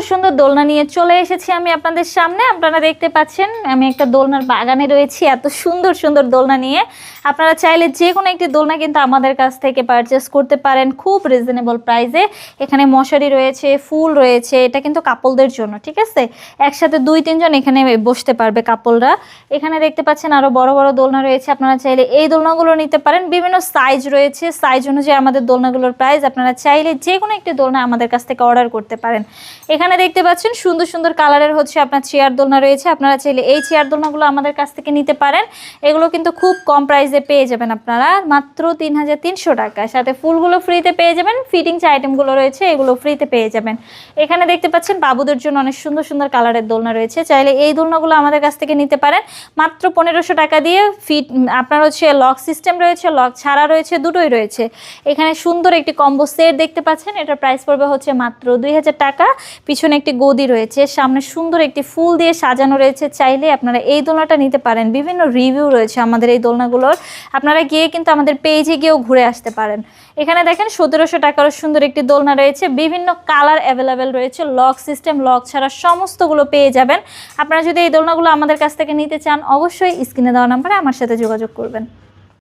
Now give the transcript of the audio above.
সুন্দর সুন্দর দোলনা নিয়ে চলে এসেছি আমি আপনাদের সামনে। আপনারা দেখতে পাচ্ছেন, আমি একটা দোলনার বাগানে রয়েছি, এত সুন্দর সুন্দর দোলনা নিয়ে। আপনারা চাইলে যে কোনো একটি দোলনা কিন্তু আমাদের কাছ থেকে পারচেস করতে পারেন খুব রিজনেবল প্রাইসে এখানে মশারি রয়েছে, ফুল রয়েছে, এটা কিন্তু কাপলদের জন্য, ঠিক আছে? একসাথে দুই, তিনজন এখানে বসতে পারবে কাপলরা। এখানে দেখতে পাচ্ছেন আরও বড় বড় দোলনা রয়েছে, আপনারা চাইলে এই দোলনাগুলো নিতে পারেন। বিভিন্ন সাইজ রয়েছে সাইজ অনুযায়ী আমাদের দোলনাগুলোর প্রাইস আপনারা চাইলে যে কোনো একটি দোলনা আমাদের কাছ থেকে অর্ডার করতে পারেন। এখানে দেখতে পাচ্ছেন, সুন্দর সুন্দর কালারের হচ্ছে আপনার চেয়ার দোলনা রয়েছে। আপনারা চাইলে এই চেয়ার দোলনাগুলো আমাদের কাছ থেকে নিতে পারেন। এগুলো কিন্তু খুব কম প্রাইসে পেয়ে যাবেন আপনারা। মাত্র তিন হাজার তিনশো টাকা। সাথে ফুলগুলো ফ্রিতে পেয়ে যাবেন। ফিটিংস আইটেমগুলো রয়েছে, এগুলো ফ্রিতে পেয়ে যাবেন। এখানে দেখতে পাচ্ছেন, বাবুদের জন্য অনেক সুন্দর সুন্দর কালারের দোলনা রয়েছে। চাইলে এই দোলনাগুলো আমাদের কাছ থেকে নিতে পারেন। মাত্র পনেরোশো টাকা দিয়ে ফিট আপনার হচ্ছে লক সিস্টেম রয়েছে লক ছাড়া রয়েছে, দুটোই রয়েছে। এখানে সুন্দর একটি কম্বো সেট দেখতে পাচ্ছেন। এটার প্রাইস পড়বে হচ্ছে মাত্র দুই হাজার টাকা পিছনে একটি গদি রয়েছে, সামনে সুন্দর একটি ফুল দিয়ে সাজানো রয়েছে। চাইলে আপনারা এই দোলনাটা নিতে পারেন। বিভিন্ন রিভিউ রয়েছে আমাদের এই দোলনাগুলোর। আপনারা গিয়ে কিন্তু আমাদের পেজে গিয়েও ঘুরে আসতে পারেন। এখানে দেখেন সতেরোশো টাকারও সুন্দর একটি দোলনা রয়েছে। বিভিন্ন কালার অ্যাভেলেবেল রয়েছে। লক সিস্টেম, লক ছাড়া সমস্তগুলো পেয়ে যাবেন। আপনারা যদি এই দোলনাগুলো আমাদের কাছ থেকে নিতে চান, অবশ্যই স্ক্রিনে দেওয়া নাম্বারে আমার সাথে যোগাযোগ করবেন।